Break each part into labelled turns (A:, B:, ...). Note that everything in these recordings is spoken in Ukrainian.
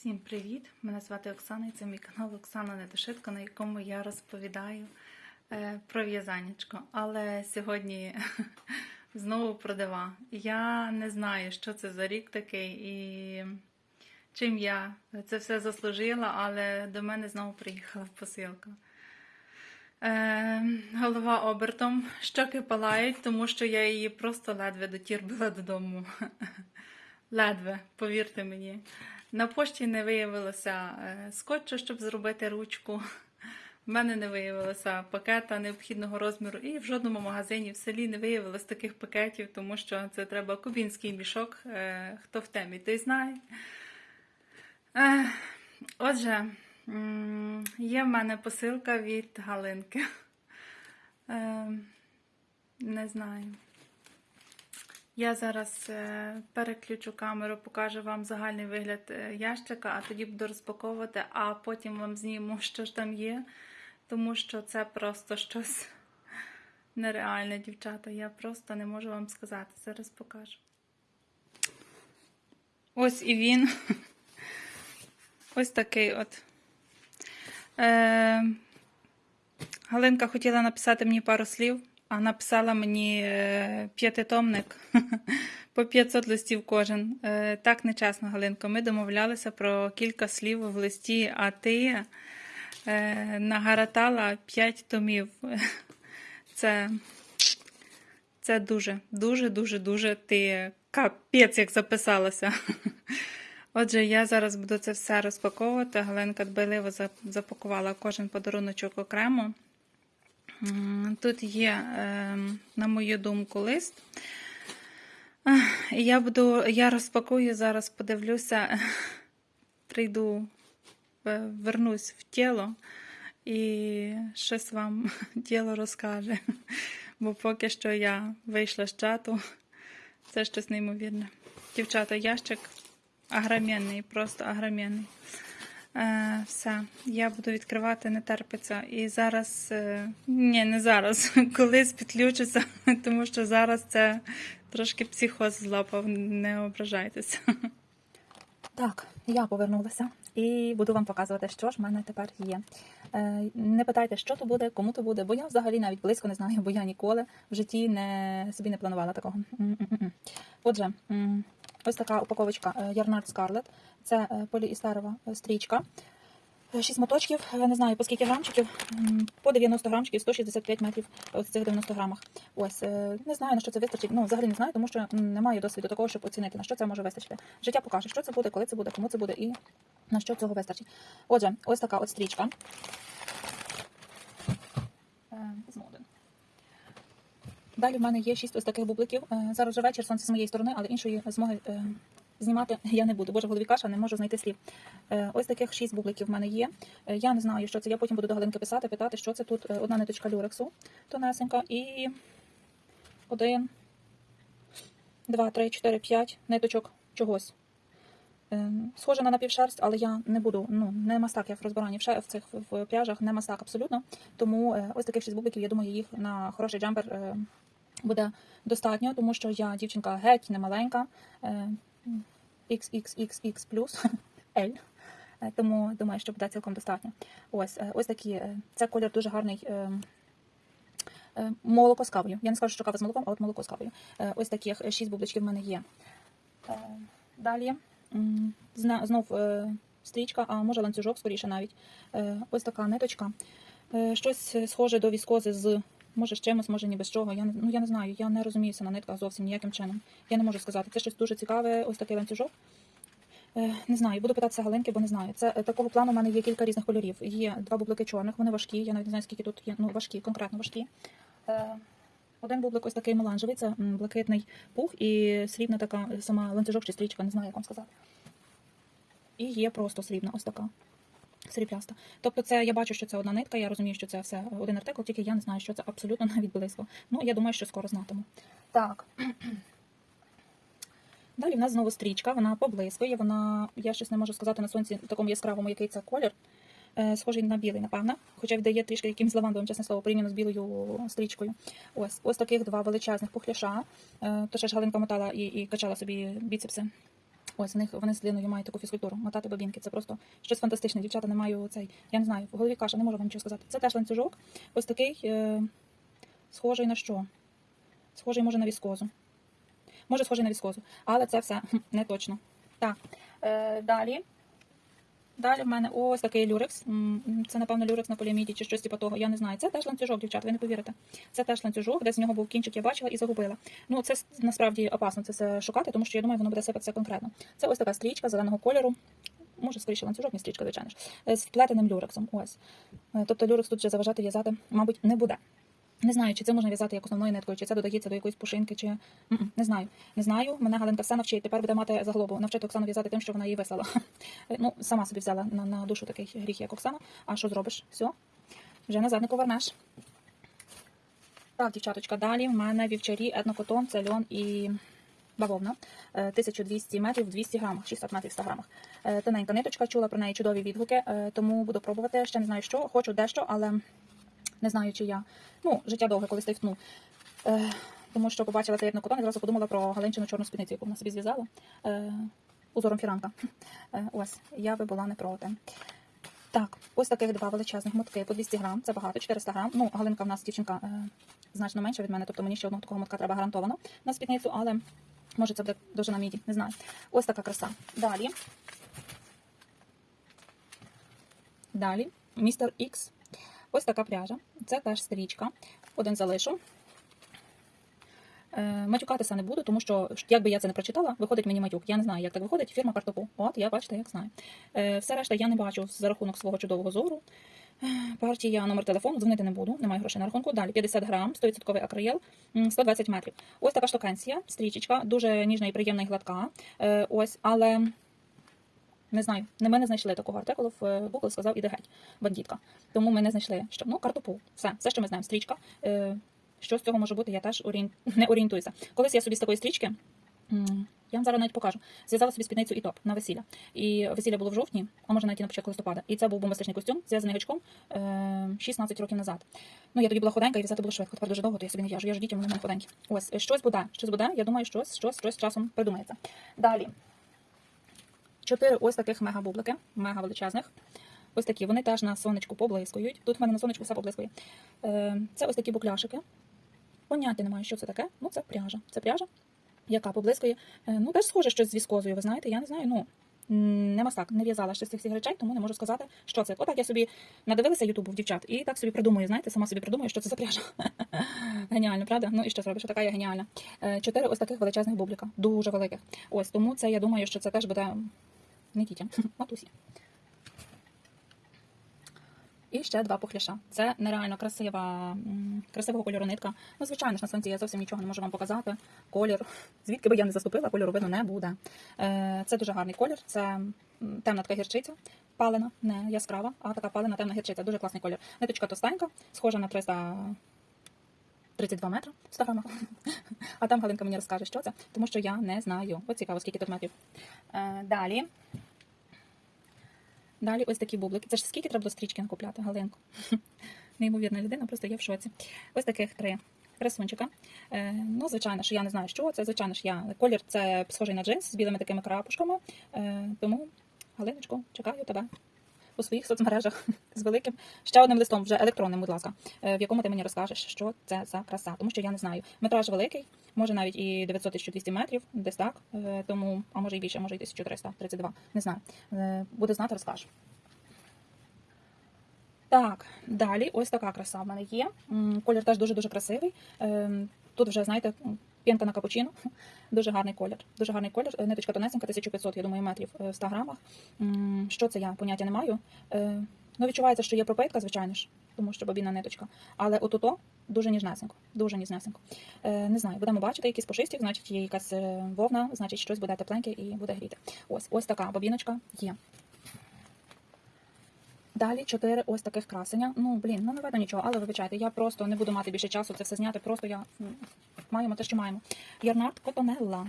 A: Всім привіт! Мене звати Оксана і це мій канал Оксана Недошитка, на якому я розповідаю е, про в'язанечко. Але сьогодні знову про дива. Я не знаю, що це за рік такий і чим я це все заслужила, але до мене знову приїхала посилка. Е, голова обертом, щоки палають, тому що я її просто ледве дотірбила додому. Ледве, повірте мені. На пошті не виявилося е, скотчу, щоб зробити ручку. В мене не виявилося пакета необхідного розміру, і в жодному магазині в селі не виявилось таких пакетів, тому що це треба кубінський мішок. Е, Хто в темі, той знає. Е, Отже, є в мене посилка від Галинки. Не знаю. Я зараз е, переключу камеру, покажу вам загальний вигляд е, ящика, а тоді буду розпаковувати, а потім вам зніму, що ж там є, тому що це просто щось нереальне, дівчата. Я просто не можу вам сказати. Зараз покажу. Ось і він. Ось такий от. Е, Галинка хотіла написати мені пару слів, а написала мені е, п'ятитомник по 500 листів кожен. Е, Так нечесно, Галинко. Ми домовлялися про кілька слів в листі, а ти е, нагаратала 5 томів. Це, це дуже, дуже, дуже, дуже ти капець, як записалася. Отже, я зараз буду це все розпаковувати. Галенка дбайливо запакувала кожен подаруночок окремо. Тут є, ем, на мою думку, лист. Я буду, я розпакую зараз, подивлюся, прийду, е, вернусь в тіло і щось вам тіло розкаже. Бо поки що я вийшла з чату, це щось неймовірне. Дівчата, ящик агромінний, просто агромінний. Е, все, я буду відкривати, не терпиться. І зараз, е, ні, не зараз, колись підключуся, тому що зараз це трошки психоз злапав, не ображайтеся.
B: Так, я повернулася і буду вам показувати, що ж в мене тепер є. Е, не питайте, що то буде, кому то буде, бо я взагалі навіть близько не знаю, бо я ніколи в житті не, собі не планувала такого. Отже, ось така упаковочка е, Ярнард Scarlett. Це е, поліістерова е, стрічка. Шість моточків, не знаю по скільки грамчиків, по 90 грамчиків, 165 метрів ось цих 90 грамах. Ось, не знаю, на що це вистачить. Ну, взагалі не знаю, тому що не маю досвіду такого, щоб оцінити, на що це може вистачити. Життя покаже, що це буде, коли це буде, кому це буде і на що цього вистачить. Отже, ось така от стрічка. Один. Далі в мене є шість ось таких бубликів. Е, Зараз вже вечір, сонце з моєї сторони, але іншої змоги е, знімати я не буду. Боже, голові каша, не можу знайти слів. Е, Ось таких шість бубликів в мене є. Я не знаю, що це. Я потім буду до Галинки писати, питати, що це тут. Одна ниточка люрексу тонесенька і один, два, три, чотири, п'ять ниточок чогось. Е, Схоже на напівшерсть, але я не буду, ну, не мастак, як в розбиранні в, в цих в пряжах, не мастак абсолютно. Тому е, ось таких шість бубликів, я думаю, їх на хороший джемпер е, буде достатньо, тому що я дівчинка геть не маленька, е, XXXX+, L. Тому думаю, що буде цілком достатньо. Ось, ось такі. Це колір дуже гарний. Молоко з кавою. Я не скажу, що кава з молоком, а от молоко з кавою. Ось таких шість бубличків в мене є. Далі знов е, стрічка, а може ланцюжок скоріше навіть. Е, Ось така ниточка. Е, Щось схоже до віскози з може з чимось, може ні без чого. Я ну я не знаю, я не розуміюся на нитках зовсім ніяким чином. Я не можу сказати. Це щось дуже цікаве. Ось такий ланцюжок. Не знаю, буду питатися Галинки, бо не знаю. Це такого плану. У мене є кілька різних кольорів. Є два бублики чорних, вони важкі. Я навіть не знаю, скільки тут є. Ну важкі, конкретно важкі. Один бублик ось такий меланжевий, це блакитний пух і срібна така е, сама ланцюжок чи стрічка, не знаю, як вам сказати. І є просто срібна, ось така. Срібляста. Тобто, це я бачу, що це одна нитка, я розумію, що це все один артикул, тільки я не знаю, що це абсолютно навіть близько. Ну, я думаю, що скоро знатиму. Так. Далі в нас знову стрічка, вона поблискує, вона, я щось не можу сказати на сонці такому яскравому, який це колір. Е, Схожий на білий, напевно. Хоча віддає трішки якимось лавандовим, чесне слово, порівняно з білою стрічкою. Ось ось таких два величезних пухляша. Е, То ще ж Галинка мотала і, і качала собі біцепси. Ось в вони з Ліною мають таку фізкультуру, мотати бабінки. Це просто щось фантастичне. Дівчата не маю цей. Я не знаю, в голові каша, не можу вам нічого сказати. Це теж ланцюжок. Ось такий, е, схожий на що? Схожий, може, на віскозу. Може, схожий на віскозу. Але це все не точно. Так. Е, далі. Далі в мене ось такий люрекс. Це, напевно, люрекс на поліаміді чи щось типу того. Я не знаю. Це теж ланцюжок, дівчат, ви не повірите. Це теж ланцюжок, де з нього був кінчик, я бачила і загубила. Ну, це насправді опасно це все шукати, тому що я думаю, воно буде сипатися конкретно. Це ось така стрічка зеленого кольору. Може, скоріше ланцюжок, не стрічка, звичайно ж, з вплетеним люрексом. Ось. Е, Тобто люрекс тут вже заважати в'язати, мабуть, не буде. Не знаю, чи це можна в'язати як основною ниткою, чи це додається до якоїсь пушинки, чи М-м, не знаю. Не знаю. Мене Галинка все навчить. Тепер буде мати заглобу навчити Оксану в'язати тим, що вона її вислала. Ну, сама собі взяла на, на душу такий гріх, як Оксана. А що зробиш? Все, вже назад не повернеш. Так, дівчаточка, далі в мене вівчарі, етнокотон, це льон і бавовна. Е, 1200 метрів в 200 грамах, 600 метрів в 100 грамах. Е, Тоненька ниточка, чула про неї чудові відгуки, е, тому буду пробувати. Ще не знаю що, хочу дещо, але не знаю, чи я. Ну, життя довге, колись тайфну. Е, тому що побачила цей етнокотон і зразу подумала про Галинчину чорну спідницю, яку вона собі зв'язала. Е, узором фіранка. Е, ось, я би була не проти. Так, ось таких два величезних мотки по 200 грам, це багато, 400 грам. Ну, Галинка в нас дівчинка е, значно менша від мене, тобто мені ще одного такого мотка треба гарантовано на спідницю, але може це буде довжина міді, не знаю. Ось така краса. Далі. Далі, містер Ікс. Ось така пряжа. Це теж стрічка. Один залишу. Е, матюкатися не буду, тому що як би я це не прочитала, виходить мені матюк. Я не знаю, як так виходить. Фірма картопу. От я бачите, як знаю. Е, все решта я не бачу за рахунок свого чудового зору. Е, Партія, номер телефону, дзвонити не буду, немає грошей на рахунку. Далі 50 грам, 100% акриєл, 120 метрів. Ось така штукенція, стрічечка, дуже ніжна і приємна і гладка. Ось, але не знаю, не ми не знайшли такого артикулу. В е, Google сказав, іде геть, бандітка. Тому ми не знайшли, що ну, картопу. Все, все, що ми знаємо, стрічка. Е, що з цього може бути, я теж орієн... не орієнтуюся. Колись я собі з такої стрічки. Я вам зараз навіть покажу. Зв'язала собі спідницю і топ на весілля. І весілля було в жовтні, а може навіть і на початку листопада. І це був бомбастичний костюм, зв'язаний гачком е, 16 років назад. Ну, я тоді була худенька і в'язати було швидко. Тепер дуже довго, то я собі не в'яжу. Я ж дітям вони худенькі. Ось, е, щось буде. Щось буде. Я думаю, щось, щось, щось часом придумається. Далі. Чотири ось таких мега-бублики, мега величезних. Ось такі, вони теж на сонечку поблискують. Тут в мене на сонечку все поблискує. Е, Це ось такі букляшики. Поняття немає, що це таке. Ну, це пряжа. Це пряжа, яка поблискує. Е, Ну, теж схоже щось з віскозою, ви знаєте, я не знаю. Ну, не мастак, не в'язала ще з цих всіх речей, тому не можу сказати, що це. Отак я собі надивилася ютубу в дівчат і так собі придумую, знаєте, сама собі придумую, що це за пряжа. Геніально, правда? Ну і що зробиш? Така я геніальна. Е, Чотири ось таких величезних бубліка, дуже великих. Ось тому це я думаю, що це теж буде не тітя, матусі. І ще два пухляша. Це нереально красива, красивого кольору нитка. Ну, звичайно ж, на сонці я зовсім нічого не можу вам показати. Колір, звідки би я не заступила, кольору видно не буде. Е, Це дуже гарний колір. Це темна така гірчиця, палена, не яскрава, а така палена темна гірчиця. Дуже класний колір. Ниточка товстенька, схожа на 332 метри в 100 грамах. А там Галинка мені розкаже, що це, тому що я не знаю. От цікаво, скільки тут метрів. Е, Далі. Далі ось такі бублики. Це ж скільки треба було стрічки накупляти, Галинку? Неймовірна людина, просто я в шоці. Ось таких три красунчика. Е, ну, звичайно ж, я не знаю, що це. Звичайно ж, я колір це схожий на джинс з білими такими крапушками. Е, тому, Галиночко, чекаю тебе у своїх соцмережах з великим ще одним листом, вже електронним, будь ласка, е, в якому ти мені розкажеш, що це за краса, тому що я не знаю. Метраж великий, може навіть і 900-1200 метрів, десь так. Е, тому, а може і більше, може і 1332, не знаю. Е, Буду знати, розкажу. Так, далі ось така краса в мене є. Колір теж дуже-дуже красивий. Ем, Тут вже, знаєте, п'янка на капучино. Дуже гарний колір. Дуже гарний колір. Е, Ниточка тонесенька, 1500, я думаю, метрів е, в 100 грамах. Що це я? Поняття не маю. Е, Ну, відчувається, що є пропитка, звичайно ж, тому що бобінна ниточка. Але отуто дуже ніжнесенько. Дуже ніжнесенько. Не знаю, будемо бачити якісь пушисті, значить є якась вовна, значить щось буде тепленьке і буде гріти. Ось, ось така бобіночка є. Далі чотири ось таких красення. Ну, блін, ну не видно нічого, але вибачайте, я просто не буду мати більше часу це все зняти. Просто я маємо те, що маємо. Ярнард Котонелла.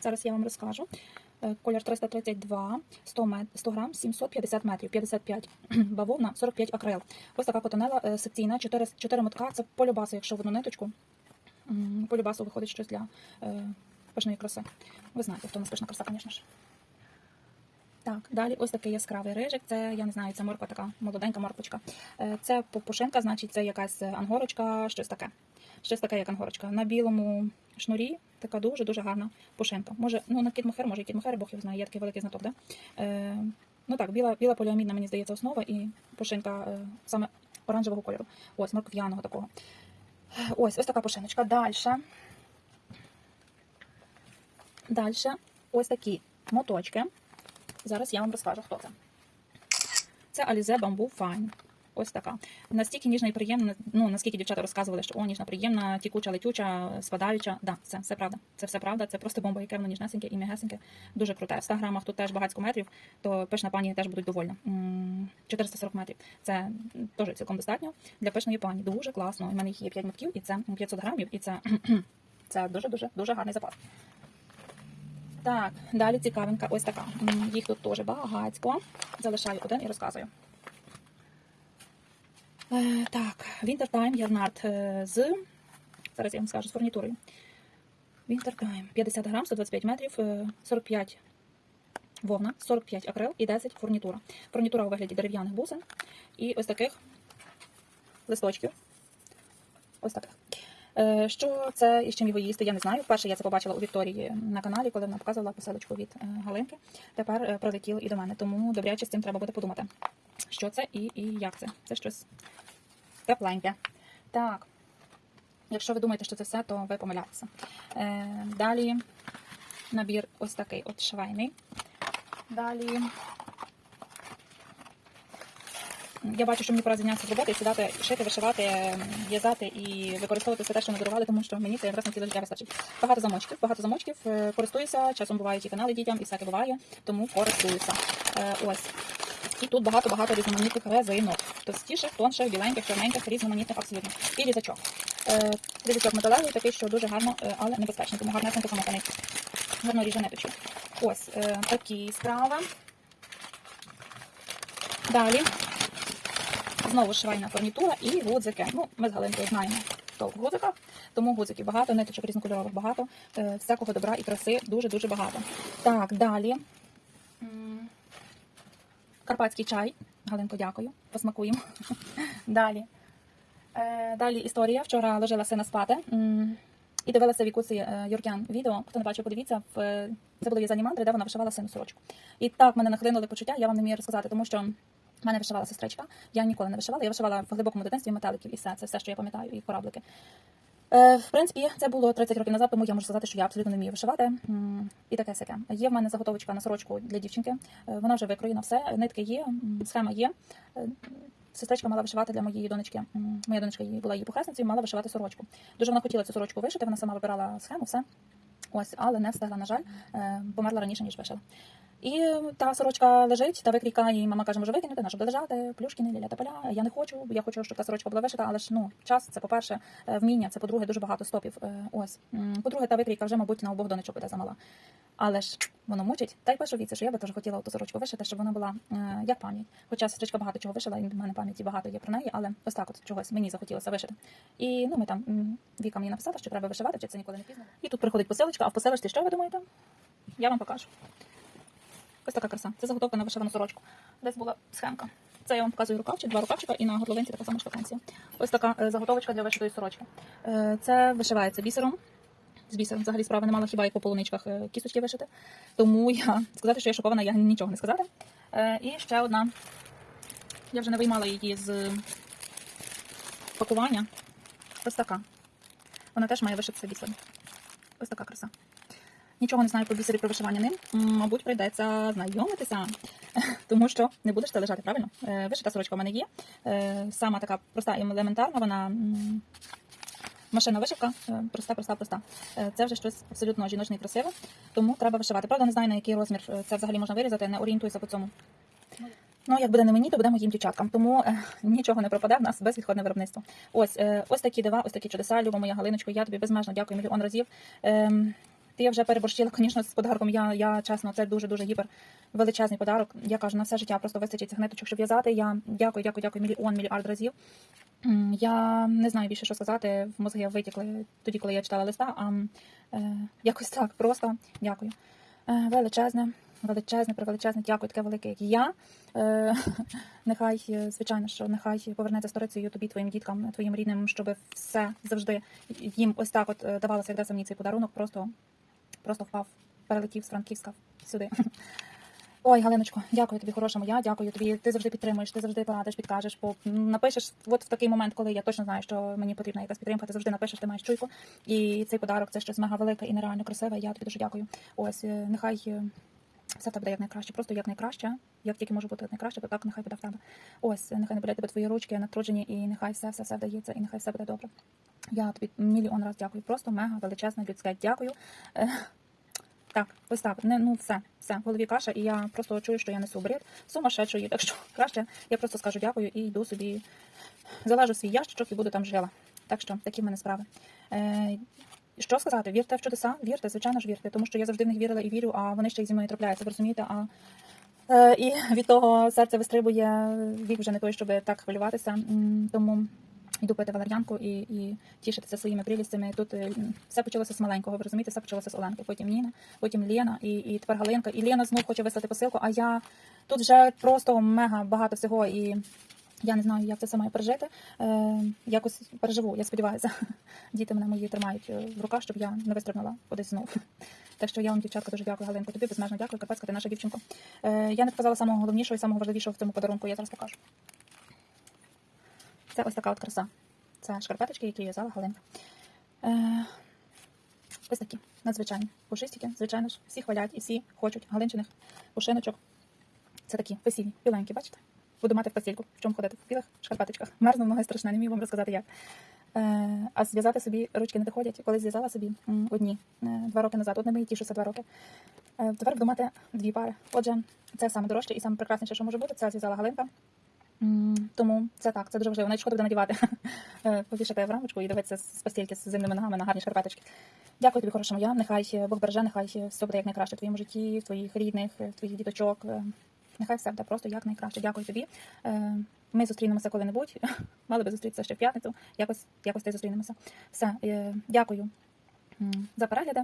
B: Зараз я вам розкажу. Е, Колір 332, 100, мет, 100 грам, 750 метрів, 55 бавовна, 45 акрил. Ось така котонела е, секційна, 4, 4 мотка. Це полюбаса, якщо в одну ниточку. Полюбасу виходить щось для е, пишної краси. Ви знаєте, хто у нас пишна краса, звісно ж. Так, далі ось такий яскравий рижик. Це, я не знаю, це морква така молоденька морквочка. Е, Це пушинка, значить, це якась ангорочка, щось таке. Щось таке, як ангорочка. На білому шнурі така дуже-дуже гарна пушинка. Може, ну на кітмохер, може і кітмохер, Бог його знає, є такий великий знаток, да? Е, ну так, біла, біла поліамідна, мені здається, основа і пушинка е, саме оранжевого кольору. Ось, моркв'яного такого. Ось, ось така пушиночка. Далі. Далі ось такі моточки. Зараз я вам розкажу, хто це. Це Alize Bamboo Fine. Ось така. Настільки ніжна і приємна, ну наскільки дівчата розказували, що о, ніжна, приємна, тікуча, летюча, спадаюча. Да, це все правда. Це все правда. Це просто бомба, яке воно ніжнесеньке і м'ягесеньке. Дуже круте. В 100 грамах тут теж багатько метрів, то пишна пані теж будуть довольна. 440 метрів. Це теж цілком достатньо для пишної пані. Дуже класно. У мене їх є 5 мотків, і це 500 грамів, і це, це дуже дуже дуже гарний запас. Так, далі цікавинка ось така. Їх тут теж багатько. Залишаю один і розказую. Е, так, Winter Time Ярнард е, з. Зараз я вам скажу з фурнітурою. Winter Time 50 грам, 125 метрів, е, 45 вовна, 45 акрил і 10 фурнітура. Фурнітура у вигляді дерев'яних бусин і ось таких листочків. Ось таких. Е, Що це і з чим його їсти, я не знаю. Перше я це побачила у Вікторії на каналі, коли вона показувала посилочку від е, Галинки. Тепер е, прилетіло і до мене. Тому добряче з цим треба буде подумати, що це і, і як це. Це щось тепленьке. Так. Якщо ви думаєте, що це все, то ви помиляєтеся. Далі набір ось такий от швейний. Далі. Я бачу, що мені пора зайнятися з роботи, сідати, шити, вишивати, в'язати і використовувати все те, що надарували, тому що мені це якраз на ціле життя вистачить. Багато замочків, багато замочків. е, Користуюся, часом бувають і канали дітям, і всяке буває, тому користуюся. Е, Ось. І тут багато-багато різноманітних резинок. Товстіших, тонших, біленьких, чорненьких, різноманітних абсолютно. І різачок. Е, Різачок металевий, такий, що дуже гарно, але небезпечний, тому гарнесенько замотаний. Гарно ріже ниточку. Ось такі справи. Далі. Знову швейна фурнітура і гудзики. Ну, ми з Галинкою знаємо толк в гудзиках, тому гудзиків багато, ниточок різнокольорових багато, е, всякого добра і краси дуже-дуже багато. Так, далі. Карпатський чай. Галинко, дякую. Посмакуємо. Далі. Е, Далі історія. Вчора ложила сина спати. І дивилася Вікуці е, Юркян відео. Хто не бачив, подивіться. Це були в'язані мандри, де вона вишивала сину сорочку. І так мене нахлинули почуття, я вам не вмію розказати, тому що в мене вишивала сестричка. Я ніколи не вишивала. Я вишивала в глибокому дитинстві метеликів і все. Це все, що я пам'ятаю, і кораблики. Е, в принципі, це було 30 років назад, тому я можу сказати, що я абсолютно не вмію вишивати. І таке сяке. Є в мене заготовочка на сорочку для дівчинки. Е, Вона вже викроєна, все. Нитки є, схема є. Е, Сестричка мала вишивати для моєї донечки. Моя донечка була її похресницею, мала вишивати сорочку. Дуже вона хотіла цю сорочку вишити, вона сама вибирала схему, все. Ось, але не встигла, на жаль, померла раніше, ніж вишила. І та сорочка лежить, та викрійка, і мама каже, може викинути, на що лежати, плюшкіни, ліля та поля. Я не хочу, я хочу, щоб та сорочка була вишита, але ж ну, час це, по-перше, е, вміння, це по-друге, дуже багато стопів. Е, Ось. По-друге, та викрійка вже, мабуть, на обох донечок буде замала. Але ж воно мучить. Та й пишу віці, що я би теж хотіла ту сорочку вишити, щоб вона була е, як пам'ять. Хоча сестричка багато чого вишила, і в мене пам'яті багато є про неї, але ось так от чогось мені захотілося вишити. І ну ми там Віка мені написала, що треба вишивати, чи це ніколи не пізно. І тут приходить посилочка, а в посилочці що ви думаєте? Я вам покажу. Ось така краса. Це заготовка на вишивану сорочку. Десь була схемка. Це я вам показую рукавчик, два рукавчика і на горловинці така сама штукенція. Ось така е, заготовочка для вишитої сорочки. Е, Це вишивається бісером. З бісером взагалі справи не мала хіба як по полуничках е, кісточки вишити. Тому я сказати, що я шокована, я нічого не сказати. Е, І ще одна. Я вже не виймала її з пакування. Ось така. Вона теж має вишитися бісером. Ось така краса. Нічого не знаю про бісері про вишивання ним. Мабуть, прийдеться знайомитися, тому що не будеш це лежати, правильно? Е, Вишита сорочка в мене є. Е, Сама така проста і елементарна, вона машина вишивка, е, проста, проста, проста. Е, Це вже щось абсолютно жіночне і красиве, тому треба вишивати. Правда, не знаю, на який розмір е, це взагалі можна вирізати, не орієнтуюся по цьому. Ну, як буде не мені, то буде моїм дівчаткам. Тому е, нічого не пропаде в нас безвідходне виробництво. Ось, е, ось такі дива, ось такі чудеса. Люба моя Галиночко, я тобі безмежно дякую мільйон разів. Ем, ти вже переборщила, звісно, з подарком. Я, я чесно, це дуже дуже гіпер величезний подарок. Я кажу, на все життя просто вистачить цих ниточок, щоб в'язати. Я дякую, дякую, дякую мільйон мільярд разів. Я не знаю більше, що сказати. В мозги витікли тоді, коли я читала листа, а е, якось так просто дякую. Е, величезне, величезне, превеличезне, дякую, таке велике, як я. Е, нехай, е, звичайно, що нехай повернеться сторицею тобі, твоїм діткам, твоїм рідним, щоб все завжди їм ось так от е, давалося, як дався мені цей подарунок, просто, просто впав, перелетів з Франківська сюди. Ой, Галиночко, дякую тобі, хороша моя. Дякую тобі. Ти завжди підтримуєш, ти завжди порадиш, підкажеш. по напишеш, от в такий момент, коли я точно знаю, що мені потрібна якась підтримка, ти завжди напишеш, ти маєш чуйку. І цей подарок це щось мега велике і нереально красиве. Я тобі дуже дякую. Ось е, нехай е, все тебе буде як найкраще, просто як найкраще, як тільки може бути найкраще, то так нехай буде в тебе. Ось нехай не болять тебе твої ручки натруджені, і нехай все, все, все вдається, і нехай все буде добре. Я тобі мільйон раз дякую. Просто мега величезне людське дякую. Так, ось так. Не, ну все, все, в голові каша, і я просто чую, що я несу бред сумасшедшої. Так що краще я просто скажу дякую і йду собі, залежу свій ящичок і буду там жила. Так що такі в мене справи. Е, що сказати? Вірте в чудеса? Вірте, звичайно ж вірте, тому що я завжди в них вірила і вірю, а вони ще й зі мною трапляються, ви розумієте? А е, і від того серце вистрибує вік вже не той, щоб так хвилюватися. Тому йду пити валер'янку і, і тішитися своїми прелістями. Тут е, все почалося з маленького, ви розумієте, все почалося з Оленки, потім Ніна, потім Лена і, і тепер Галинка. І Лена знов хоче вислати посилку, а я тут вже просто мега багато всього і. Я не знаю, як це все має пережити. Е, якось переживу, я сподіваюся. Діти мене мої тримають е, в руках, щоб я не вистрибнула кудись знов. Так що я вам, дівчатка, дуже дякую, Галинко. Тобі безмежно дякую, Карпатська, ти наша дівчинко. Е, я не показала самого головнішого і самого важливішого в цьому подарунку. Я зараз покажу. Це ось така от краса. Це шкарпеточки, які в'язала Галинка. Е, ось такі, надзвичайні. Пушистики, звичайно ж, всі хвалять і всі хочуть галинчиних пушиночок. Це такі весільні, біленькі, бачите? Буду мати в постільку, в чому ходити, в білих шкарпеточках. Мерзну ноги страшне, не вмію вам розказати як. Е, а зв'язати собі ручки не доходять. Коли зв'язала собі одні е, два роки назад, одними і тішуся два роки. Е, тепер буду мати дві пари. Отже, це саме дорожче і саме прекрасніше, що може бути. Це зв'язала Галинка. Тому це так, це дуже важливо. Навіть шкода буде надівати. Е, Повішати в рамочку і дивитися з постільки з зимними ногами на гарні шкарпеточки. Дякую тобі, хороша моя. Нехай е, Бог береже, нехай все буде як найкраще в твоєму житті, в твоїх рідних, в твоїх діточок. Нехай все буде просто як найкраще. Дякую тобі. Е, Ми зустрінемося коли-небудь. Мали би зустрітися ще в п'ятницю. Якось, якось ти зустрінемося. Все, е, дякую за перегляди.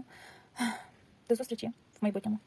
B: До зустрічі в майбутньому.